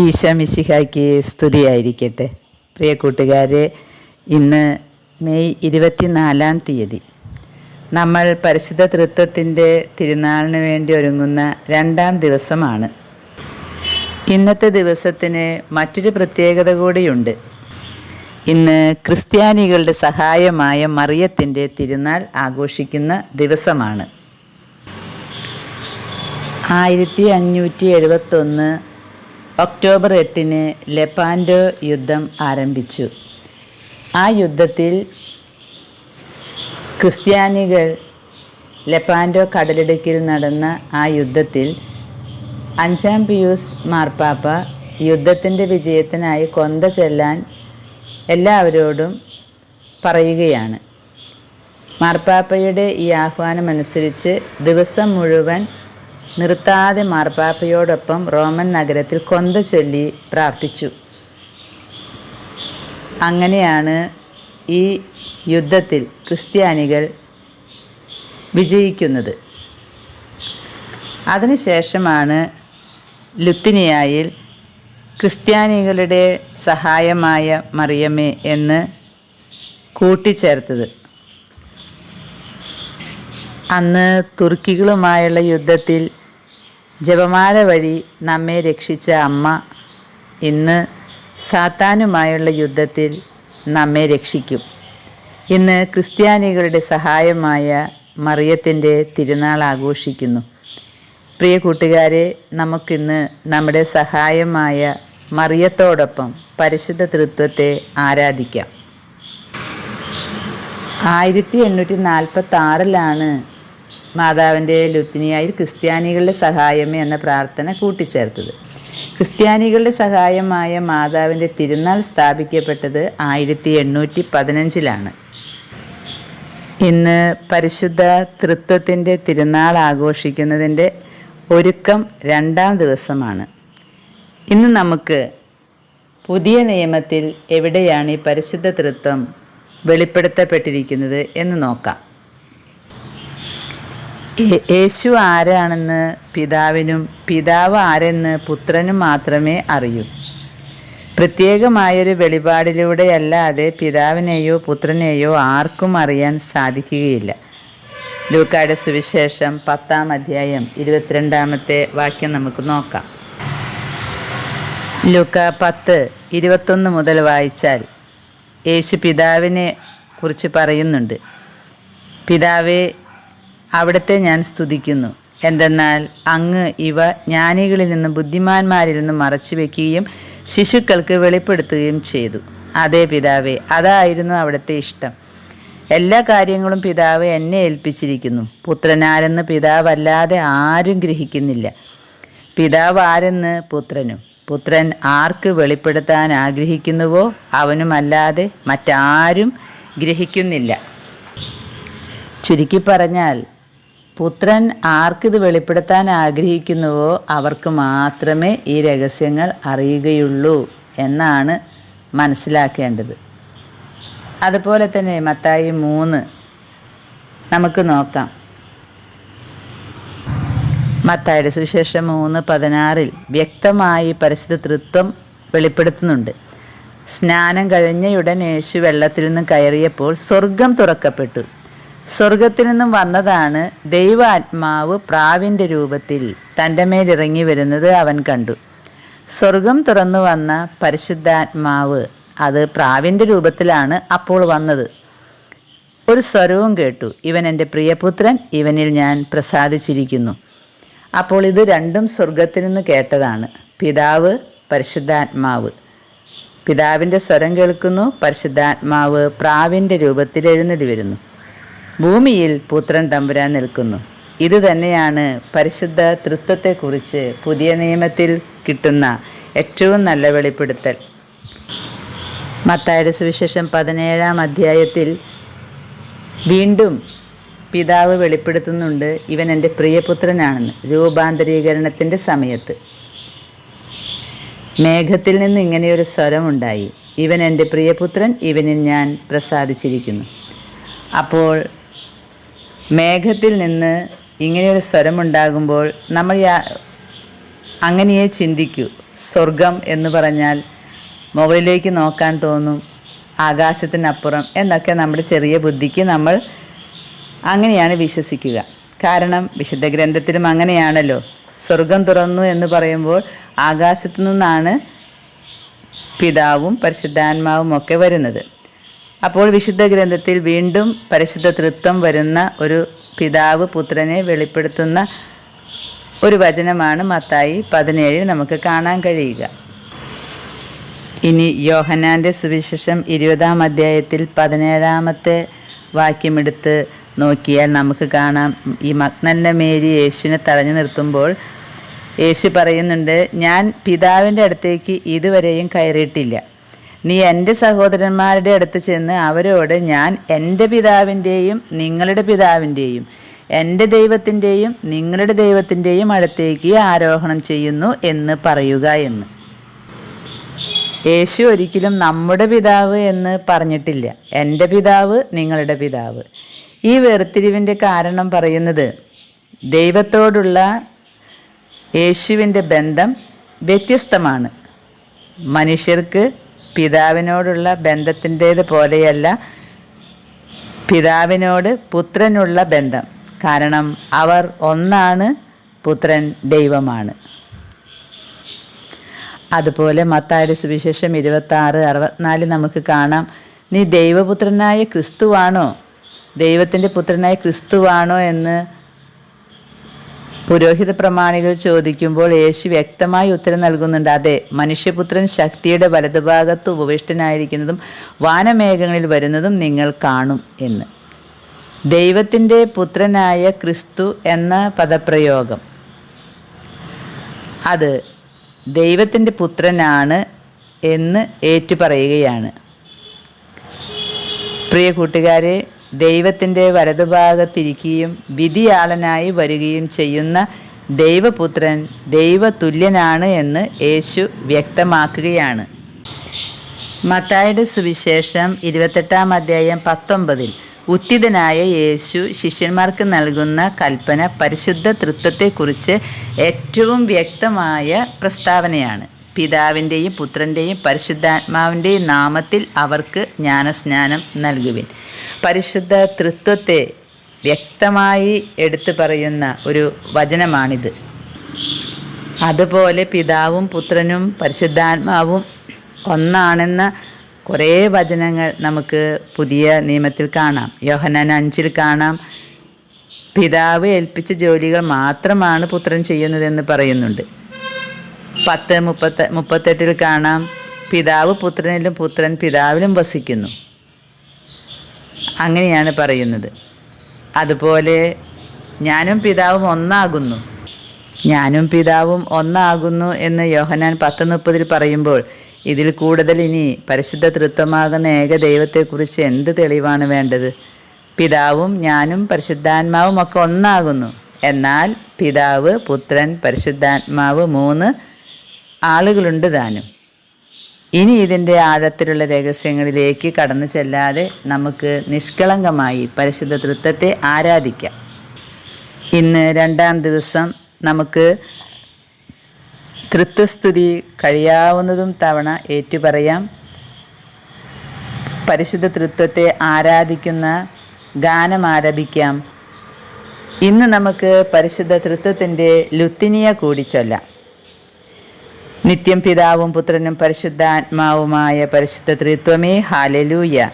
ഈശോ മിശിഹായ്ക്ക് സ്തുതിയായിരിക്കട്ടെ. പ്രിയ കൂട്ടുകാരെ ഇന്ന് മെയ് ഇരുപത്തിനാലാം തീയതി നമ്മൾ പരിശുദ്ധ തൃത്വത്തിന്റെ തിരുനാളിന് വേണ്ടി ഒരുങ്ങുന്ന രണ്ടാം ദിവസമാണ്. ഇന്നത്തെ ദിവസത്തിന് മറ്റൊരു പ്രത്യേകത കൂടിയുണ്ട്. ഇന്ന് ക്രിസ്ത്യാനികളുടെ സഹായമായ മറിയത്തിന്റെ തിരുനാൾ ആഘോഷിക്കുന്ന ദിവസമാണ്. ആയിരത്തി അഞ്ഞൂറ്റി എഴുപത്തൊന്ന് ഒക്ടോബർ എട്ടിന് ലെപ്പാൻഡോ യുദ്ധം ആരംഭിച്ചു. ആ യുദ്ധത്തിൽ ക്രിസ്ത്യാനികൾ ലെപ്പാൻഡോ കടലിടുക്കിൽ നടന്ന ആ യുദ്ധത്തിൽ അഞ്ചാം പിയൂസ് മാർപ്പാപ്പ യുദ്ധത്തിന്റെ വിജയത്തിനായി കൊന്ത ചെല്ലാൻ എല്ലാവരോടും പറയുകയാണ്. മാർപ്പാപ്പയുടെ ഈ ആഹ്വാനമനുസരിച്ച് ദിവസം മുഴുവൻ നിർത്താതെ മാർപ്പാപ്പയോടൊപ്പം റോമൻ നഗരത്തിൽ കൊന്ത ചൊല്ലി പ്രാർത്ഥിച്ചു. അങ്ങനെയാണ് ഈ യുദ്ധത്തിൽ ക്രിസ്ത്യാനികൾ വിജയിക്കുന്നത്. അതിനുശേഷമാണ് ലുത്തിനിയായിൽ ക്രിസ്ത്യാനികളുടെ സഹായമായ മറിയമ്മേ എന്ന് കൂട്ടിച്ചേർത്തത്. അന്ന് തുർക്കികളുമായുള്ള യുദ്ധത്തിൽ ജപമാല വഴി നമ്മെ രക്ഷിച്ച അമ്മ ഇന്ന് സാത്താനുമായുള്ള യുദ്ധത്തിൽ നമ്മെ രക്ഷിക്കും. ഇന്ന് ക്രിസ്ത്യാനികളുടെ സഹായമായ മറിയത്തിന്റെ തിരുനാൾ ആഘോഷിക്കുന്നു. പ്രിയ കൂട്ടുകാരെ നമുക്കിന്ന് നമ്മുടെ സഹായമായ മറിയത്തോടൊപ്പം പരിശുദ്ധ തൃത്വത്തെ ആരാധിക്കാം. ആയിരത്തി എണ്ണൂറ്റി നാൽപ്പത്തി ആറിലാണ് മാതാവിന്റെ ലുത്തിനിയായി ക്രിസ്ത്യാനികളുടെ സഹായമേ എന്ന പ്രാർത്ഥന കൂട്ടിച്ചേർത്തത്. ക്രിസ്ത്യാനികളുടെ സഹായമായ മാതാവിന്റെ തിരുനാൾ സ്ഥാപിക്കപ്പെട്ടത് ആയിരത്തി എണ്ണൂറ്റി പതിനഞ്ചിലാണ് ഇന്ന് പരിശുദ്ധ തൃത്വത്തിന്റെ തിരുനാൾ ആഘോഷിക്കുന്നതിന്റെ ഒരുക്കം രണ്ടാം ദിവസമാണ്. ഇന്ന് നമുക്ക് പുതിയ നിയമത്തിൽ എവിടെയാണ് ഈ പരിശുദ്ധ തൃത്വം വെളിപ്പെടുത്തപ്പെട്ടിരിക്കുന്നത് എന്ന് നോക്കാം. യേശു ആരാണെന്ന് പിതാവിനും പിതാവ് ആരെന്ന് പുത്രനും മാത്രമേ അറിയൂ. പ്രത്യേകമായൊരു വെളിപാടിലൂടെയല്ലാതെ പിതാവിനെയോ പുത്രനെയോ ആർക്കും അറിയാൻ സാധിക്കുകയില്ല. ലൂക്കായുടെ സുവിശേഷം പത്താം അധ്യായം ഇരുപത്തിരണ്ടാമത്തെ വാക്യം നമുക്ക് നോക്കാം. ലൂക്ക പത്ത് ഇരുപത്തൊന്ന് മുതൽ വായിച്ചാൽ യേശു പിതാവിനെ കുറിച്ച് പറയുന്നുണ്ട്. പിതാവേ അവിടുത്തെ ഞാൻ സ്തുതിക്കുന്നു. എന്തെന്നാൽ അങ്ങ് ഇവ ജ്ഞാനികളിൽ നിന്നും ബുദ്ധിമാന്മാരിൽ നിന്നും മറച്ചു വയ്ക്കുകയും ശിശുക്കൾക്ക് വെളിപ്പെടുത്തുകയും ചെയ്തു. അതേ പിതാവേ അതായിരുന്നു അവിടുത്തെ ഇഷ്ടം. എല്ലാ കാര്യങ്ങളും പിതാവ് എന്നെ ഏൽപ്പിച്ചിരിക്കുന്നു. പുത്രനാരെന്ന് പിതാവല്ലാതെ ആരും ഗ്രഹിക്കുന്നില്ല. പിതാവ് ആരെന്ന് പുത്രനും? പുത്രൻ ആർക്ക് വെളിപ്പെടുത്താൻ ആഗ്രഹിക്കുന്നുവോ? അവനുമല്ലാതെ മറ്റാരും ഗ്രഹിക്കുന്നില്ല. ചുരുക്കി പറഞ്ഞാൽ പുത്രൻ ആർക്കിത് വെളിപ്പെടുത്താൻ ആഗ്രഹിക്കുന്നുവോ അവർക്ക് മാത്രമേ ഈ രഹസ്യങ്ങൾ അറിയുകയുള്ളൂ എന്നാണ് മനസ്സിലാക്കേണ്ടത്. അതുപോലെ തന്നെ മത്തായി മൂന്ന്. നമുക്ക് നോക്കാം. മത്തായുടെ സുവിശേഷം മൂന്ന് പതിനാറിൽ വ്യക്തമായി പരിശുദ്ധ തൃത്വം വെളിപ്പെടുത്തുന്നുണ്ട്. സ്നാനം കഴിഞ്ഞയുടൻ യേശു വെള്ളത്തിൽ നിന്ന് കയറിയപ്പോൾ സ്വർഗം തുറക്കപ്പെട്ടു. സ്വർഗത്തിൽ നിന്നും വന്നതാണ് ദൈവാത്മാവ് പ്രാവിന്റെ രൂപത്തിൽ തന്റെ മേലിറങ്ങി വരുന്നത് അവൻ കണ്ടു. സ്വർഗം തുറന്നു വന്ന പരിശുദ്ധാത്മാവ് അത് പ്രാവിന്റെ രൂപത്തിലാണ് അപ്പോൾ വന്നത്. ഒരു സ്വരവും കേട്ടു ഇവൻ എന്റെ പ്രിയപുത്രൻ ഇവനിൽ ഞാൻ പ്രസാദിച്ചിരിക്കുന്നു. അപ്പോൾ ഇത് രണ്ടും സ്വർഗത്തിൽ നിന്ന് കേട്ടതാണ് പിതാവ് പരിശുദ്ധാത്മാവ്. പിതാവിന്റെ സ്വരം കേൾക്കുന്നു പരിശുദ്ധാത്മാവ് പ്രാവിന്റെ രൂപത്തിൽ എഴുന്നള്ളി വരുന്നു. ഭൂമിയിൽ പുത്രൻ തമ്പുരാൻ നിൽക്കുന്നു. ഇതുതന്നെയാണ് പരിശുദ്ധ തൃത്വത്തെക്കുറിച്ച് പുതിയ നിയമത്തിൽ കിട്ടുന്ന ഏറ്റവും നല്ല വെളിപ്പെടുത്തൽ. മത്തായുടെ സുവിശേഷം പതിനേഴാം അധ്യായത്തിൽ വീണ്ടും പിതാവ് വെളിപ്പെടുത്തുന്നുണ്ട് ഇവൻ എന്റെ പ്രിയപുത്രനാണെന്ന്. രൂപാന്തരീകരണത്തിന്റെ സമയത്ത്. മേഘത്തിൽ നിന്ന് ഇങ്ങനെയൊരു സ്വരമുണ്ടായി ഇവൻ എന്റെ പ്രിയപുത്രൻ ഇവനിൽ ഞാൻ പ്രസാദിച്ചിരിക്കുന്നു. അപ്പോൾ മേഘത്തിൽ നിന്ന് ഇങ്ങനെയൊരു സ്വരമുണ്ടാകുമ്പോൾ നമ്മൾ അങ്ങനെയേ ചിന്തിക്കൂ. സ്വർഗം എന്ന് പറഞ്ഞാൽ മുകളിലേക്ക് നോക്കാൻ തോന്നും ആകാശത്തിനപ്പുറം എന്നൊക്കെ നമ്മുടെ ചെറിയ ബുദ്ധിക്ക് നമ്മൾ അങ്ങനെയാണ് വിശ്വസിക്കുക. കാരണം വിശുദ്ധ ഗ്രന്ഥത്തിലും അങ്ങനെയാണല്ലോ. സ്വർഗം തുറന്നു എന്ന് പറയുമ്പോൾ ആകാശത്തു നിന്നാണ് പിതാവും പരിശുദ്ധാത്മാവും ഒക്കെ വരുന്നത്. അപ്പോൾ വിശുദ്ധ ഗ്രന്ഥത്തിൽ വീണ്ടും പരിശുദ്ധ തൃത്വം വരുന്ന ഒരു പിതാവ് പുത്രനെ വെളിപ്പെടുത്തുന്ന ഒരു വചനമാണ് മത്തായി പതിനേഴിൽ നമുക്ക് കാണാൻ കഴിയുക. ഇനി യോഹനാന്റെ സുവിശേഷം ഇരുപതാം അധ്യായത്തിൽ പതിനേഴാമത്തെ വാക്യമെടുത്ത് നോക്കിയാൽ നമുക്ക് കാണാം. ഈ മഗ്നന്റെ മേരി യേശുവിനെ തടഞ്ഞു നിർത്തുമ്പോൾ യേശു പറയുന്നുണ്ട് ഞാൻ പിതാവിന്റെ അടുത്തേക്ക് ഇതുവരെയും കയറിയിട്ടില്ല. നീ എന്റെ സഹോദരന്മാരുടെ അടുത്ത് ചെന്ന് അവരോട് ഞാൻ എന്റെ പിതാവിന്റെയും നിങ്ങളുടെ പിതാവിന്റെയും എന്റെ ദൈവത്തിന്റെയും നിങ്ങളുടെ ദൈവത്തിന്റെയും അടുത്തേക്ക് ആരോഹണം ചെയ്യുന്നു എന്ന് പറയുക എന്ന്. യേശു ഒരിക്കലും നമ്മുടെ പിതാവ് എന്ന് പറഞ്ഞിട്ടില്ല. എന്റെ പിതാവ് നിങ്ങളുടെ പിതാവ്. ഈ വേർതിരിവിന്റെ കാരണം പറയുന്നത് ദൈവത്തോടുള്ള യേശുവിന്റെ ബന്ധം വ്യത്യസ്തമാണ്. മനുഷ്യർക്ക് പിതാവിനോടുള്ള ബന്ധത്തിന്റേത് പോലെയല്ല പിതാവിനോട് പുത്രനുള്ള ബന്ധം. കാരണം അവർ ഒന്നാണ് പുത്രൻ ദൈവമാണ്. അതുപോലെ മത്തായുടെ സുവിശേഷം ഇരുപത്തി ആറ് അറുപത്തിനാല് നമുക്ക് കാണാം. നീ ദൈവപുത്രനായ ക്രിസ്തുവാണോ? ദൈവത്തിന്റെ പുത്രനായ ക്രിസ്തുവാണോ എന്ന് പുരോഹിത പ്രമാണികൾ ചോദിക്കുമ്പോൾ യേശു വ്യക്തമായി ഉത്തരം നൽകുന്നുണ്ട്. അതെ മനുഷ്യപുത്രൻ ശക്തിയുടെ വലതുഭാഗത്ത് ഉപവിഷ്ടനായിരിക്കുന്നതും വാനമേഘങ്ങളിൽ വരുന്നതും നിങ്ങൾ കാണും എന്ന്. ദൈവത്തിന്റെ പുത്രനായ ക്രിസ്തു എന്ന പദപ്രയോഗം. അത് ദൈവത്തിന്റെ പുത്രനാണ് എന്ന് ഏറ്റുപറയുകയാണ്. പ്രിയ കൂട്ടുകാരെ ദൈവത്തിന്റെ വലതുഭാഗത്തിരിക്കുകയും വിധിയാളനായി വരികയും ചെയ്യുന്ന ദൈവപുത്രൻ ദൈവതുല്യനാണ് എന്ന് യേശു വ്യക്തമാക്കുകയാണ്. മത്തായുടെ സുവിശേഷം ഇരുപത്തെട്ടാം അധ്യായം പത്തൊമ്പതിൽ ഉത്തിതനായ യേശു ശിഷ്യന്മാർക്ക് നൽകുന്ന കൽപ്പന പരിശുദ്ധ തൃത്വത്തെക്കുറിച്ച് ഏറ്റവും വ്യക്തമായ പ്രസ്താവനയാണ്. പിതാവിന്റെയും പുത്രന്റെയും പരിശുദ്ധാത്മാവിന്റെയും നാമത്തിൽ അവർക്ക് ജ്ഞാനസ്നാനം നൽകുവിൻ. പരിശുദ്ധ തൃത്വത്തെ വ്യക്തമായി എടുത്തു പറയുന്ന ഒരു വചനമാണിത്. അതുപോലെ പിതാവും പുത്രനും പരിശുദ്ധാത്മാവും ഒന്നാണെന്ന കുറേ വചനങ്ങൾ നമുക്ക് പുതിയ നിയമത്തിൽ കാണാം. യോഹനാൻ അഞ്ചിൽ കാണാം പിതാവ് ഏൽപ്പിച്ച ജോലികൾ മാത്രമാണ് പുത്രൻ ചെയ്യുന്നതെന്ന് പറയുന്നുണ്ട്. പത്ത് മുപ്പത്ത മുപ്പത്തെട്ടിൽ കാണാം പിതാവ് പുത്രനിലും പുത്രൻ പിതാവിലും വസിക്കുന്നു. അങ്ങനെയാണ് പറയുന്നത്. അതുപോലെ ഞാനും പിതാവും ഒന്നാകുന്നു. ഞാനും പിതാവും ഒന്നാകുന്നു എന്ന് യോഹനാൻ പത്ത് മുപ്പതിൽ പറയുമ്പോൾ ഇതിൽ കൂടുതൽ ഇനി പരിശുദ്ധ തൃത്വമാകുന്ന ഏക ദൈവത്തെക്കുറിച്ച് എന്ത് തെളിവാണ് വേണ്ടത്? പിതാവും ഞാനും പരിശുദ്ധാത്മാവും ഒക്കെ ഒന്നാകുന്നു. എന്നാൽ പിതാവ് പുത്രൻ പരിശുദ്ധാത്മാവ് മൂന്ന് ആളുകളുണ്ട് താനും. ഇനി ഇതിന്റെ ആഴത്തിലുള്ള രഹസ്യങ്ങളിലേക്ക് കടന്നു ചെല്ലാതെ നമുക്ക് നിഷ്കളങ്കമായി പരിശുദ്ധ തൃത്വത്തെ ആരാധിക്കാം. ഇന്ന് രണ്ടാം ദിവസം നമുക്ക് തൃത്വസ്തുതി കഴിയാവുന്നതും തവണ ഏറ്റുപറയാം. പരിശുദ്ധ തൃത്വത്തെ ആരാധിക്കുന്ന ഗാനം ആരംഭിക്കാം. ഇന്ന് നമുക്ക് പരിശുദ്ധ തൃത്വത്തിന്റെ ലുത്തിനിയ കൂടി ചൊല്ലാം. നിത്യം പിതാവും പുത്രനും പരിശുദ്ധാത്മാവുമായ പരിശുദ്ധ ത്രിത്വമേ ഹാലലൂയ.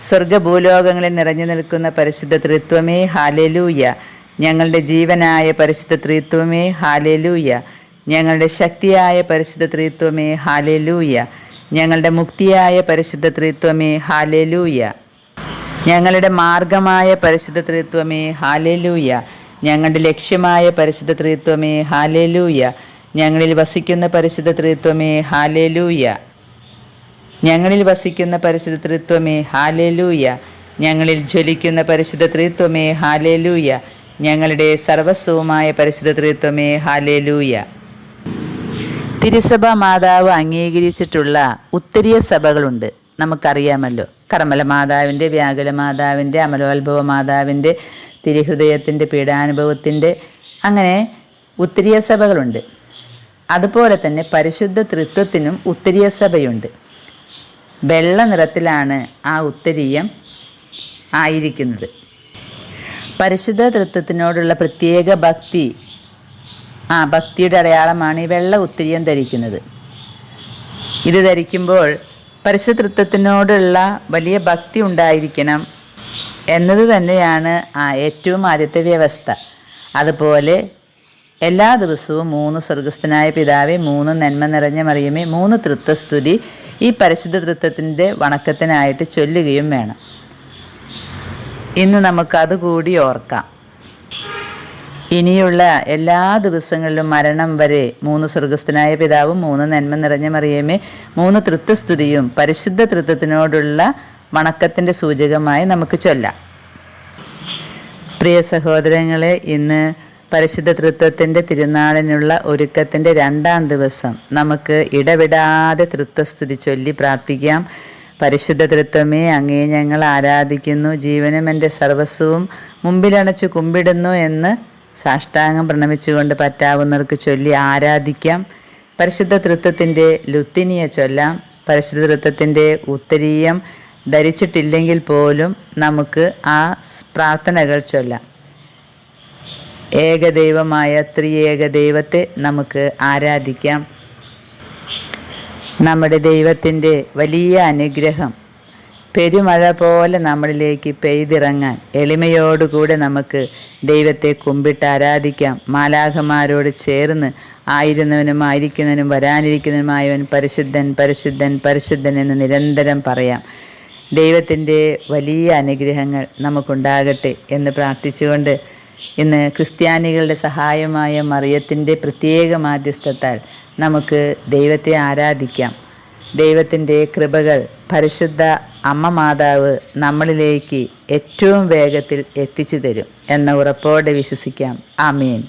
സ്വർഗഭൂലോകങ്ങളിൽ നിറഞ്ഞു നിൽക്കുന്ന പരിശുദ്ധ ത്രിത്വമേ ഹാലലൂയ. ഞങ്ങളുടെ ജീവനായ പരിശുദ്ധ ത്രിത്വമേ ഹാലലൂയ. ഞങ്ങളുടെ ശക്തിയായ പരിശുദ്ധ ത്രിത്വമേ ഹാലലൂയ. ഞങ്ങളുടെ മുക്തിയായ പരിശുദ്ധ ത്രിത്വമേ ഹാലലൂയ. ഞങ്ങളുടെ മാർഗമായ പരിശുദ്ധ ത്രിത്വമേ ഹാലലൂയ. ഞങ്ങളുടെ ലക്ഷ്യമായ പരിശുദ്ധ ത്രിത്വമേ ഹാലലൂയ. ഞങ്ങളിൽ വസിക്കുന്ന പരിശുദ്ധ ത്രിത്വമേ ഹാലേലൂയ. ഞങ്ങളിൽ വസിക്കുന്ന പരിശുദ്ധ ത്രിത്വമേ ഹാലേലൂയ. ഞങ്ങളിൽ ജ്വലിക്കുന്ന പരിശുദ്ധ ത്രിത്വമേ ഹാലേലൂയ. ഞങ്ങളുടെ സർവസ്വവുമായ പരിശുദ്ധ ത്രിത്വമേ ഹാലേലൂയ. തിരുസഭ മാതാവ് അംഗീകരിച്ചിട്ടുള്ള ഉത്തരീയ സഭകളുണ്ട്. നമുക്കറിയാമല്ലോ. കർമ്മല മാതാവിന്റെ വ്യാകുല മാതാവിന്റെ അമലോത്ഭവ മാതാവിന്റെ തിരുഹൃദയത്തിന്റെ പീഡാനുഭവത്തിന്റെ അങ്ങനെ ഉത്തരീയ സഭകളുണ്ട്. അതുപോലെ തന്നെ പരിശുദ്ധ തൃത്വത്തിനും ഉത്തരീയ സഭയുണ്ട്. വെള്ള നിറത്തിലാണ് ആ ഉത്തരീയം ആയിരിക്കുന്നത്. പരിശുദ്ധ തൃത്വത്തിനോടുള്ള പ്രത്യേക ഭക്തി ആ ഭക്തിയുടെ അടയാളമാണ് ഈ വെള്ള ഉത്തരീയം ധരിക്കുന്നത്. ഇത് ധരിക്കുമ്പോൾ പരിശുദ്ധ തൃത്വത്തിനോടുള്ള വലിയ ഭക്തി ഉണ്ടായിരിക്കണം എന്നത് തന്നെയാണ് ആ ഏറ്റവും ആദ്യത്തെ വ്യവസ്ഥ. അതുപോലെ എല്ലാ ദിവസവും മൂന്ന് സ്വർഗസ്ഥനായ പിതാവെ മൂന്ന് നന്മ നിറഞ്ഞ മറിയമേ മൂന്ന് തൃത്വസ്തുതി ഈ പരിശുദ്ധ തൃത്വത്തിന്റെ വണക്കത്തിനായിട്ട് ചൊല്ലുകയും വേണം. ഇന്ന് നമുക്കത് കൂടി ഓർക്കാം. ഇനിയുള്ള എല്ലാ ദിവസങ്ങളിലും മരണം വരെ മൂന്ന് സ്വർഗസ്ഥനായ പിതാവും മൂന്ന് നന്മ നിറഞ്ഞ മറിയമേ മൂന്ന് തൃത്വസ്തുതിയും പരിശുദ്ധ തൃത്വത്തിനോടുള്ള വണക്കത്തിന്റെ സൂചകമായി നമുക്ക് ചൊല്ലാം. പ്രിയ സഹോദരങ്ങളെ ഇന്ന് പരിശുദ്ധ തൃത്വത്തിന്റെ തിരുനാളിനുള്ള ഒരുക്കത്തിന്റെ രണ്ടാം ദിവസം നമുക്ക് ഇടവിടാതെ തൃത്വസ്തുതി ചൊല്ലി പ്രാർത്ഥിക്കാം. പരിശുദ്ധ തൃത്വമേ അങ്ങേ ഞങ്ങൾ ആരാധിക്കുന്നു. ജീവനും എന്റെ സർവസ്വവും മുമ്പിലണച്ച് കുമ്പിടുന്നു എന്ന് സാഷ്ടാംഗം പ്രണമിച്ചുകൊണ്ട് പറ്റാവുന്നവർക്ക് ചൊല്ലി ആരാധിക്കാം. പരിശുദ്ധ തൃത്വത്തിന്റെ ലുത്തിനിയെ ചൊല്ലാം. പരിശുദ്ധ തൃത്വത്തിന്റെ ഉത്തരീയം ധരിച്ചിട്ടില്ലെങ്കിൽ പോലും നമുക്ക് ആ പ്രാർത്ഥനകൾ ചൊല്ലാം. ഏകദൈവമായ ത്രിയേക ദൈവത്തെ നമുക്ക് ആരാധിക്കാം. നമ്മുടെ ദൈവത്തിന്റെ വലിയ അനുഗ്രഹം പെരുമഴ പോലെ നമ്മളിലേക്ക് പെയ്തിറങ്ങാൻ എളിമയോടുകൂടെ നമുക്ക് ദൈവത്തെ കുമ്പിട്ട് ആരാധിക്കാം. മാലാഖമാരോട് ചേർന്ന് ആയിരുന്നവനും ആയിരിക്കുന്നവനും വരാനിരിക്കുന്നവനുമായവൻ പരിശുദ്ധൻ പരിശുദ്ധൻ പരിശുദ്ധൻ എന്ന് നിരന്തരം പറയാം. ദൈവത്തിന്റെ വലിയ അനുഗ്രഹങ്ങൾ നമുക്കുണ്ടാകട്ടെ എന്ന് പ്രാർത്ഥിച്ചുകൊണ്ട് ഇന്ന് ക്രിസ്ത്യാനികളുടെ സഹായമായ മറിയത്തിന്റെ പ്രത്യേക മാധ്യസ്ഥത്താൽ നമുക്ക് ദൈവത്തെ ആരാധിക്കാം. ദൈവത്തിന്റെ കൃപകൾ പരിശുദ്ധ അമ്മ മാതാവ് നമ്മളിലേക്ക് ഏറ്റവും വേഗത്തിൽ എത്തിച്ചു തരും എന്ന ഉറപ്പോടെ വിശ്വസിക്കാം. ആമീൻ.